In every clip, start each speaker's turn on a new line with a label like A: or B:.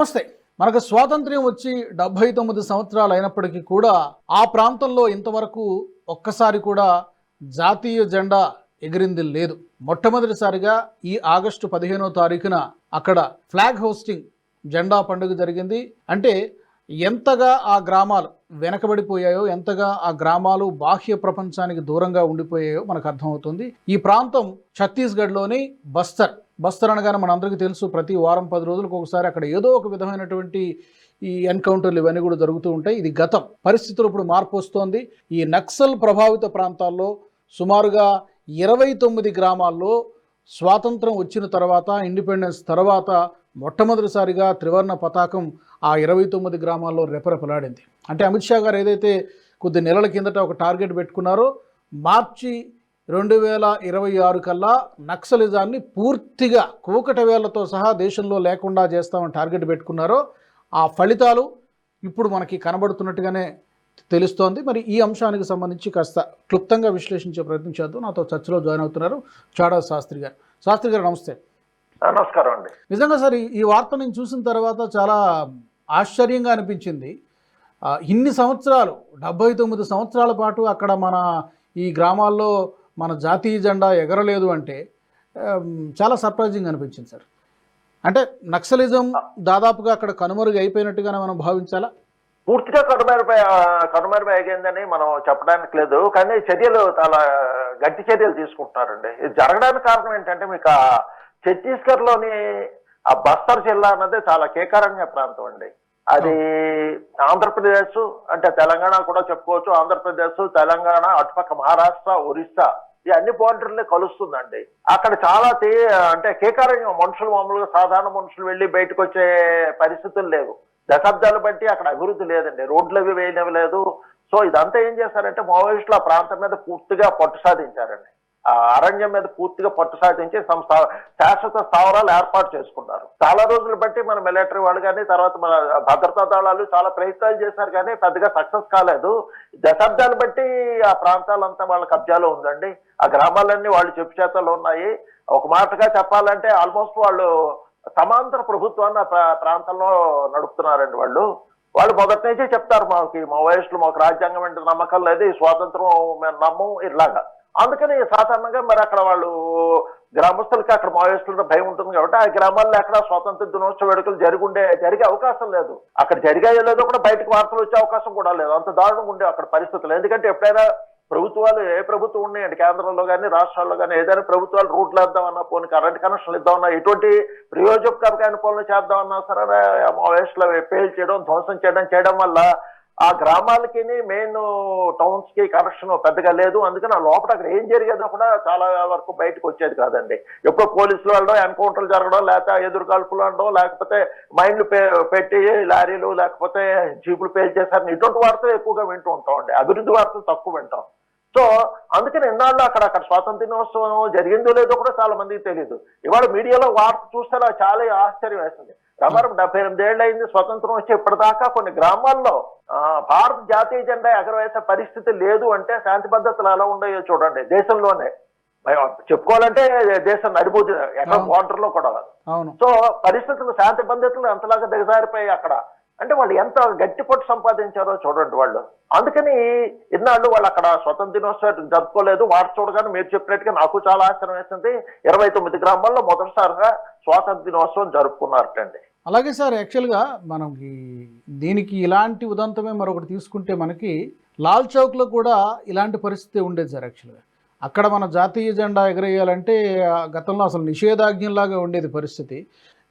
A: నమస్తే మనకు స్వాతంత్ర్యం వచ్చి డెబ్బై తొమ్మిది సంవత్సరాలు అయినప్పటికీ కూడా ఆ ప్రాంతంలో ఇంతవరకు ఒక్కసారి కూడా జాతీయ జెండా ఎగిరింది లేదు. మొట్టమొదటిసారిగా ఈ ఆగస్టు పదిహేనో తారీఖున అక్కడ ఫ్లాగ్ హోస్టింగ్ జెండా పండుగ జరిగింది. అంటే ఎంతగా ఆ గ్రామాలు వెనకబడిపోయాయో ఎంతగా ఆ గ్రామాలు బాహ్య ప్రపంచానికి దూరంగా ఉండిపోయాయో మనకు అర్థమవుతుంది. ఈ ప్రాంతం ఛత్తీస్గఢ్లోని బస్తర్. బస్తర్ అనగానే మనందరికీ తెలుసు ప్రతి వారం పది రోజులకు ఒకసారి అక్కడ ఏదో ఒక విధమైనటువంటి ఈ ఎన్కౌంటర్లు ఇవన్నీ కూడా జరుగుతూ ఉంటాయి. ఇది గతం. పరిస్థితులు ఇప్పుడు మార్పు వస్తోంది. ఈ నక్సల్ ప్రభావిత ప్రాంతాల్లో సుమారుగా ఇరవై తొమ్మిది గ్రామాల్లో స్వాతంత్రం వచ్చిన తర్వాత ఇండిపెండెన్స్ తర్వాత మొట్టమొదటిసారిగా త్రివర్ణ పతాకం ఆ ఇరవై తొమ్మిది గ్రామాల్లో రెపరెపలాడింది. అంటే అమిత్ షా గారు ఏదైతే కొద్ది నెలల కిందట ఒక టార్గెట్ పెట్టుకున్నారో మార్చి రెండు వేల ఇరవై ఆరు కల్లా నక్సలిజాన్ని పూర్తిగా కూకట వేళ్ళతో సహా దేశంలో లేకుండా చేస్తామని టార్గెట్ పెట్టుకున్నారో ఆ ఫలితాలు ఇప్పుడు మనకి కనబడుతున్నట్టుగానే తెలుస్తోంది. మరి ఈ అంశానికి సంబంధించి కాస్త క్లుప్తంగా విశ్లేషించే ప్రయత్నం చేద్దాం. నాతో చర్చలో జాయిన్ అవుతున్నారు చాడా శాస్త్రి గారు. శాస్త్రి గారు నమస్తే.
B: నమస్కారం అండి.
A: నిజంగా సార్ ఈ- వార్త నేను చూసిన తర్వాత చాలా ఆశ్చర్యంగా అనిపించింది. ఇన్ని సంవత్సరాలు డెబ్బై తొమ్మిది సంవత్సరాల పాటు అక్కడ మన ఈ గ్రామాల్లో మన జాతీయ జెండా ఎగరలేదు అంటే చాలా సర్ప్రైజింగ్ అనిపించింది సార్. అంటే నక్సలిజం దాదాపుగా అక్కడ కనుమరుగు అయిపోయినట్టుగానే మనం భావించాలా?
B: పూర్తిగా కనుమరుపై కనుమరుపై అయ్యిందని మనం చెప్పడానికి లేదు. కానీ చర్యలు చాలా గట్టి చర్యలు తీసుకుంటున్నారండి. ఇది జరగడానికి కారణం ఏంటంటే మీకు ఆ ఛత్తీస్గఢ్లోని ఆ బస్తర్ జిల్లా అన్నది చాలా కేకారణ్య ప్రాంతం అండి. అది ఆంధ్రప్రదేశ్ అంటే తెలంగాణ కూడా చెప్పుకోవచ్చు. ఆంధ్రప్రదేశ్ తెలంగాణ అటుపక్క మహారాష్ట్ర ఒరిస్సా ఈ అన్ని బౌండరీని కలుస్తుందండి. అక్కడ చాలా అంటే కేకారణ్యం. మనుషులు మామూలుగా సాధారణ మనుషులు వెళ్ళి బయటకు వచ్చే పరిస్థితులు లేవు. దశాబ్దాలు బట్టి అక్కడ అభివృద్ధి లేదండి. రోడ్లు అవి వేయనివ్వలేదు సో ఇదంతా ఏం చేశారంటే మావోయిస్టులు ఆ ప్రాంతం మీద పూర్తిగా పట్టు సాధించారండి. ఆ అరణ్యం మీద పూర్తిగా పట్టు సాధించి సంస్థ శాశ్వత స్థావరాలు ఏర్పాటు చేసుకున్నారు. చాలా రోజులు బట్టి మన మిలిటరీ వాళ్ళు కానీ తర్వాత మన భద్రతా దళాలు చాలా ప్రయత్నాలు చేశారు కానీ పెద్దగా సక్సెస్ కాలేదు. దశాబ్దాలు బట్టి ఆ ప్రాంతాలంతా వాళ్ళ కబ్జాలో ఉందండి. ఆ గ్రామాలన్నీ వాళ్ళు చెప్పు చేతలు ఉన్నాయి. ఒక మాటగా చెప్పాలంటే ఆల్మోస్ట్ వాళ్ళు సమాంతర ప్రభుత్వాన్ని ప్రా- ప్రాంతంలో నడుపుతున్నారండి వాళ్ళు. వాళ్ళు మొదటి నుంచే చెప్తారు మాకు మా వయసులో మాకు రాజ్యాంగం అంటే నమ్మకం లేదు ఈ స్వాతంత్రం మేము నమ్మం ఇలాగా. అందుకని సాధారణంగా మరి అక్కడ వాళ్ళు గ్రామస్తులకి అక్కడ మావోయిస్టులతో భయం ఉంటుంది కాబట్టి ఆ గ్రామాల్లో అక్కడ స్వాతంత్ర దినోత్సవ వేడుకలు జరుగుండే జరిగే అవకాశం లేదు. అక్కడ జరిగాయో లేదో కూడా బయటకు వార్తలు వచ్చే అవకాశం కూడా లేదు. అంత దారుణంగా ఉండే అక్కడ పరిస్థితులు. ఎందుకంటే ఎప్పుడైనా ప్రభుత్వాలు ఏ ప్రభుత్వం ఉన్నాయండి? కేంద్రంలో కానీ రాష్ట్రాల్లో కానీ ఏదైనా ప్రభుత్వాలు రూట్లు వేద్దామన్నా పోనీ కరెంట్ కనెక్షన్లు ఇద్దామన్నా ఎటువంటి ప్రయోజకరమైన పనులు చేద్దామన్నా సరే మావేస్ట్లో పేల్ చేయడం ధ్వంసం చేయడం చేయడం వల్ల ఆ గ్రామాలకి మెయిన్ టౌన్స్కి కనెక్షన్ పెద్దగా లేదు. అందుకని ఆ లోపల అక్కడ ఏం జరిగేదో కూడా చాలా వరకు బయటకు వచ్చేది కాదండి. ఎప్పుడో పోలీసులు వెళ్ళడం ఎన్కౌంటర్లు జరగడం లేకపోతే ఎదురుకాల్పులు అనడం లేకపోతే మైండ్లు పెట్టి లారీలు లేకపోతే జీపులు పేల్ చేశారని ఇటువంటి వార్తలు ఎక్కువగా వింటూ ఉంటామండి. అభివృద్ధి వార్తలు తక్కువ వింటాం. సో అందుకని ఎన్నాళ్ళు అక్కడ అక్కడ స్వాతంత్ర దినోత్సవం జరిగిందో లేదో కూడా చాలా మందికి తెలియదు ఇవాళ మీడియాలో వార్త చూస్తే చాలా ఆశ్చర్యం వేస్తుంది. రమారం డెబ్బై ఎనిమిది ఏళ్ళు అయింది స్వతంత్రం వచ్చి ఇప్పటిదాకా కొన్ని గ్రామాల్లో భారత జాతీయ జెండా ఎగరవేసే పరిస్థితి లేదు అంటే శాంతి భద్రతలు ఎలా ఉన్నాయో చూడండి. దేశంలోనే. చెప్పుకోవాలంటే దేశం నడిపోతుంది. ఎక్కడ. బోర్డర్లో కూడా సో పరిస్థితులు శాంతి భద్రతలు ఎంతలాగా దిగజారిపోయాయి అక్కడ? అంటే వాళ్ళు ఎంత గట్టిపట్టు సంపాదించారో చూడండి వాళ్ళు. అందుకని ఇన్నాళ్ళు వాళ్ళు అక్కడ స్వతంత్ర దినోత్సవం జరుపుకోలేదు. వారు చూడగానే మీరు చెప్పినట్టుగా నాకు చాలా ఆశ్చర్యం వేసింది. ఇరవై తొమ్మిది గ్రామాల్లో మొదటిసారిగా స్వాతంత్ర దినోత్సవం జరుపుకున్నారటండి.
A: అలాగే సార్ యాక్చువల్గా మనకి దీనికి ఇలాంటి ఉదంతమే మరొకటి తీసుకుంటే మనకి లాల్ చౌక్లో కూడా ఇలాంటి పరిస్థితి ఉండేది సార్ యాక్చువల్గా అక్కడ మన జాతీయ జెండా ఎగరేయాలంటే ఆ గతంలో అసలు నిషేధాజ్ఞంలాగా ఉండేది పరిస్థితి.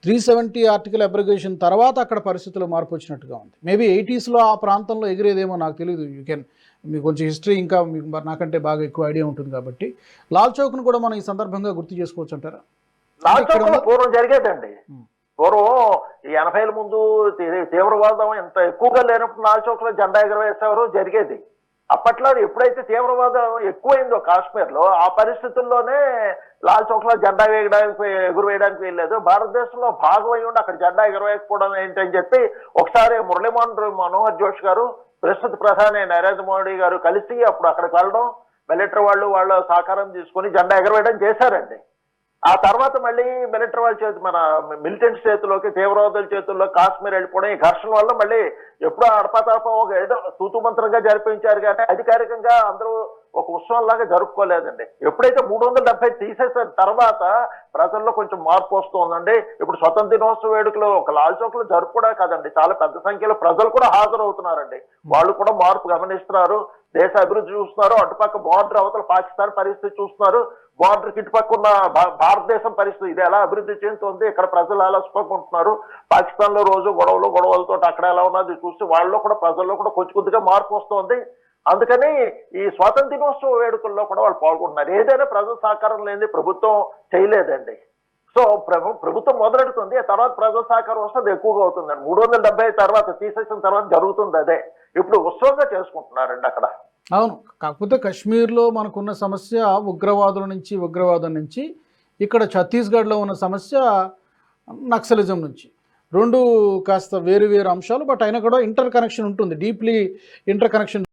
A: త్రీ సెవెంటీ ఆర్టికల్ అప్రిగేషన్ తర్వాత అక్కడ పరిస్థితులు మార్పు వచ్చినట్టుగా ఉంది. మేబీ ఎయిటీస్లో ఆ ప్రాంతంలో ఎగిరేదేమో నాకు తెలియదు యూ కెన్ మీకు కొంచెం హిస్టరీ ఇంకా మీకు నాకంటే బాగా ఎక్కువ ఐడియా ఉంటుంది కాబట్టి. లాల్ చౌక్ను కూడా మనం ఈ సందర్భంగా గుర్తు చేసుకోవచ్చు అంటారా?
B: లాల్ చౌక్లో పూర్వం జరిగేదండి.
A: ఉం.
B: పూర్వం ఈ ఎనభైల ముందు తీవ్రవాదం ఎంత ఎక్కువగా లేనప్పుడు లాల్ చౌక్లో జెండా ఎగరవేసేవారు జరిగేది. అప్పట్లో ఎప్పుడైతే తీవ్రవాదం ఎక్కువైందో కాశ్మీర్లో ఆ పరిస్థితుల్లోనే లాల్ చౌక్లో జెండా వేయడానికి ఎగురవేయడానికి వెళ్ళలేదు భారతదేశంలో భాగం అయి ఉండి అక్కడ జెండా ఎగరవేయకపోవడం ఏంటని చెప్పి ఒకసారి మురళీమోహన్ మనోహర్ జోష్ గారు ప్రస్తుత ప్రధాని నరేంద్ర మోడీ గారు కలిసి అప్పుడు అక్కడికి వెళ్ళడం మిలిటరీ వాళ్ళు వాళ్ళ సహకారం తీసుకుని జెండా ఎగరవేయడం చేశారండి. ఆ తర్వాత మళ్ళీ మిలిటరీ వాళ్ళ చేతి మన మిలిటెంట్స్ చేతిలోకి తీవ్రవాదుల చేతుల్లో కాశ్మీర్ వెళ్ళిపోవడం ఈ ఘర్షణ వల్ల మళ్ళీ ఎప్పుడో అడపతడప ఒక ఏదో సూతుమంత్రంగా జరిపించారు కానీ అధికారికంగా అందరూ ఒక ఉత్సవం లాగా జరుపుకోలేదండి. ఎప్పుడైతే మూడు వందల డెబ్బై తీసేసిన తర్వాత ప్రజల్లో కొంచెం మార్పు వస్తుందండి. ఇప్పుడు స్వతంత్ర దినోత్సవ వేడుకలు ఒక లాల్ చౌక్లో జరుపుకోవడం కాదండి. చాలా పెద్ద సంఖ్యలో ప్రజలు కూడా హాజరవుతున్నారండి. వాళ్ళు కూడా మార్పు గమనిస్తున్నారు. దేశ అభివృద్ధి చూస్తున్నారు. అటుపక్క బార్డర్ అవతల పాకిస్తాన్ పరిస్థితి చూస్తున్నారు. బార్డర్ ఇటుపక్క ఉన్న భారతదేశం పరిస్థితి ఇది ఎలా అభివృద్ధి చెందుతుంది? ఇక్కడ ప్రజలు ఎలా సుఖంకుంటున్నారు పాకిస్తాన్లో రోజు గొడవలు గొడవలతో అక్కడ ఎలా ఉన్నది చూసి వాళ్ళలో కూడా ప్రజల్లో కూడా కొద్ది కొద్దిగా మార్పు వస్తుంది. అందుకని ఈ స్వాతంత్ర దినోత్సవ వేడుకల్లో కూడా వాళ్ళు పాల్గొంటున్నారు. ఏదైనా ప్రజల సహకారం లేని ప్రభుత్వం చేయలేదండి. సో ప్రభుత్వం మొదలెడుతుంది ఆ తర్వాత ప్రజల సహకారం వస్తే అది ఎక్కువగా అవుతుందండి. మూడు వందల డెబ్బై తర్వాత తీసేసిన తర్వాత జరుగుతుంది అదే. ఇప్పుడు ఉత్సవంగా చేసుకుంటున్నారండి అక్కడ.
A: అవును. కాకపోతే కాశ్మీర్లో మనకున్న సమస్య ఉగ్రవాదుల నుంచి ఉగ్రవాదం నుంచి ఇక్కడ ఛత్తీస్గఢ్లో ఉన్న సమస్య నక్సలిజం నుంచి. రెండు కాస్త వేరు వేరు అంశాలు బట్ అయినా కూడా ఇంటర్ కనెక్షన్ ఉంటుంది. Deeply interconnection